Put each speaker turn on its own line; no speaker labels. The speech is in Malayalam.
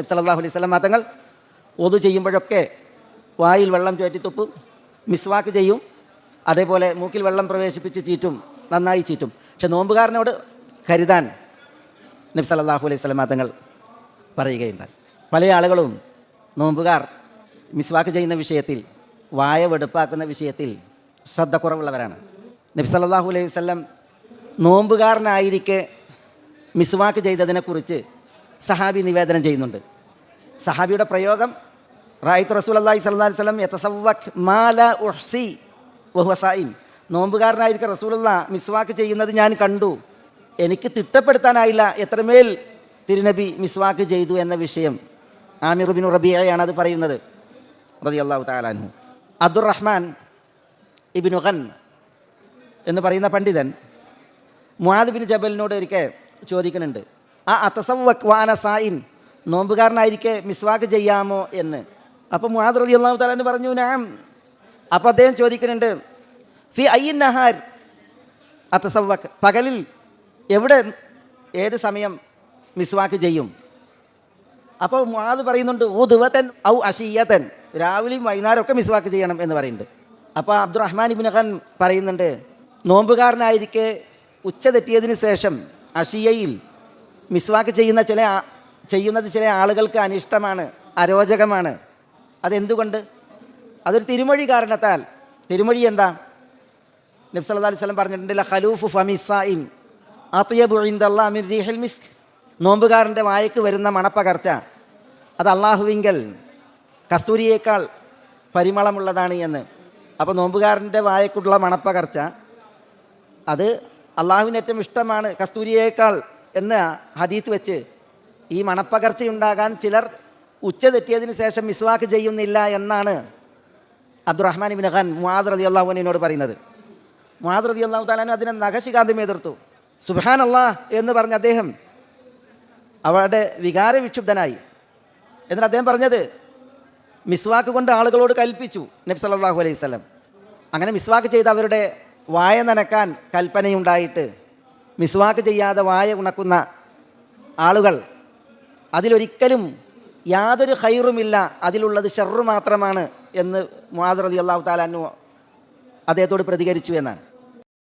നബി സല്ലല്ലാഹു അലൈഹി സ്വലം തങ്ങൾ ഒതു ചെയ്യുമ്പോഴൊക്കെ വായിൽ വെള്ളം ചോറ്റിത്തുപ്പും മിസ്വാക്ക് ചെയ്യും അതേപോലെ മൂക്കിൽ വെള്ളം പ്രവേശിപ്പിച്ച് ചീറ്റും നന്നായി ചീറ്റും. പക്ഷെ നോമ്പുകാരനോട് കരുതാൻ നബി സല്ലല്ലാഹു അലൈഹി വസല്ലം തങ്ങൾ പറയുകയുണ്ടായി. പല ആളുകളും നോമ്പുകാർ മിസ്വാക്ക് ചെയ്യുന്ന വിഷയത്തിൽ വായ വെടുപ്പാക്കുന്ന വിഷയത്തിൽ ശ്രദ്ധ കുറവുള്ളവരാണ്. നബി സല്ലല്ലാഹു അലൈഹി വസല്ലം നോമ്പുകാരനായിരിക്കെ മിസ്വാക്ക് ചെയ്തതിനെക്കുറിച്ച് സഹാബി നിവേദനം ചെയ്യുന്നുണ്ട്. സഹാബിയുടെ പ്രയോഗം റായിത്ത് റസൂൽ അള്ളാഹി സല്ലാ വല്ലം യത്തസവക് മാല ഉഹ്സി വഹുവസായിം നോമ്പുകാരനായിരിക്കെ റസൂലുള്ള മിസ്വാക്ക് ചെയ്യുന്നത് ഞാൻ കണ്ടു. എനിക്ക് തിട്ടപ്പെടുത്താനായില്ല. എത്രമേൽ തിരുനബി മിസ്വാക്ക് ചെയ്തു എന്ന വിഷയം ആമിർ ബിൻ റബിയയാണ് അത് പറയുന്നത്. റതി അള്ളാഹു താലാൻഹു അബ്ദുറഹ്മാൻ ഇബിൻ ഖൻ എന്ന് പറയുന്ന പണ്ഡിതൻ മുഹാദ് ബിൻ ജബലിനോട് ഒരിക്കൽ ചോദിക്കുന്നുണ്ട് ആ അത്തസവക്വാന സായിം നോമ്പുകാരനായിരിക്കെ മിസ്വാക്ക് ചെയ്യാമോ എന്ന്. അപ്പോൾ മുഹാദ് റതി അള്ളാഹു താലാൻ പറഞ്ഞു ഞാൻ അപ്പോൾ അദ്ദേഹം ചോദിക്കുന്നുണ്ട് ഫി അയ്യൻ നഹാർ? അത്തസവക് പകലിൽ എവിടെ ഏത് സമയം മിസ്വാക്ക് ചെയ്യും? അപ്പോൾ മുഹാദ് പറയുന്നുണ്ട് ഓ ദിവത്തൻ ഔ അഷീയത്തൻ രാവിലെയും വൈകുന്നേരം ഒക്കെ മിസ്വാക്ക് ചെയ്യണം എന്ന് പറയുന്നുണ്ട്. അപ്പോൾ അബ്ദുറഹ്മാൻ ഇബിൻ ഖാൻ പറയുന്നുണ്ട് നോമ്പുകാരനായിരിക്കെ ഉച്ച തെറ്റിയതിന് ശേഷം അഷിയയിൽ മിസ്വാക്ക് ചെയ്യുന്ന ചില ചെയ്യുന്നത് ചില ആളുകൾക്ക് അനിഷ്ടമാണ് അരോചകമാണ്. അതെന്തുകൊണ്ട്? അതൊരു തിരുമൊഴി കാരണത്താൽ. തിരുമൊഴി എന്താ? നബി സല്ലല്ലാഹു അലൈഹി വസല്ലം പറഞ്ഞിട്ടുണ്ട് ഖലൂഫു ഫമിസായിം അത്യബു ഇൻദല്ലാ മിൻ റീഹിൽ മിസ്ക്. നോമ്പുകാരന്റെ വായക്ക് വരുന്ന മണപ്പകർച്ച അത് അള്ളാഹുവിങ്കൽ കസ്തൂരിയേക്കാൾ പരിമളമുള്ളതാണ് എന്ന്. അപ്പോൾ നോമ്പുകാരന്റെ വായക്കുള്ള മണപ്പകർച്ച അത് അള്ളാഹുവിന് ഏറ്റവും ഇഷ്ടമാണ് കസ്തൂരിയേക്കാൾ എന്ന ഹദീത്ത് വെച്ച് ഈ മണപ്പകർച്ചയുണ്ടാകാൻ ചിലർ ഉച്ച തെറ്റിയതിന് ശേഷം മിസ്വാക്ക് ചെയ്യുന്നില്ല എന്നാണ് അബ്ദുറഹ്മാൻ ഇബിൻ ഖാൻ മുഹാദ് റതി അള്ളാഹുവിനോട് പറയുന്നത്. മുഹാദ് റതി അള്ളാഹു താലാനും അതിനെ നഖശികാന്തം എതിർത്തു. സുബാൻ അള്ളാഹ് എന്ന് പറഞ്ഞ അദ്ദേഹം അവരുടെ വികാര വിക്ഷുബ്ധനായി. എന്നിട്ട് അദ്ദേഹം പറഞ്ഞത് മിസ്വാക്ക് കൊണ്ട് ആളുകളോട് കൽപ്പിച്ചു നബി സല്ലല്ലാഹു അലൈഹി സ്വലം അങ്ങനെ മിസ്വാക്ക് ചെയ്ത് അവരുടെ വായ നനക്കാൻ കൽപ്പനയുണ്ടായിട്ട് മിസ്വാക്ക് ചെയ്യാതെ വായ ഉണക്കുന്ന ആളുകൾ അതിലൊരിക്കലും യാതൊരു ഹൈറുമില്ല അതിലുള്ളത് ഷെറു മാത്രമാണ് എന്ന് മുഹാദ് റതി അള്ളാഹു താലാനു അദ്ദേഹത്തോട് പ്രതികരിച്ചു എന്നാണ്.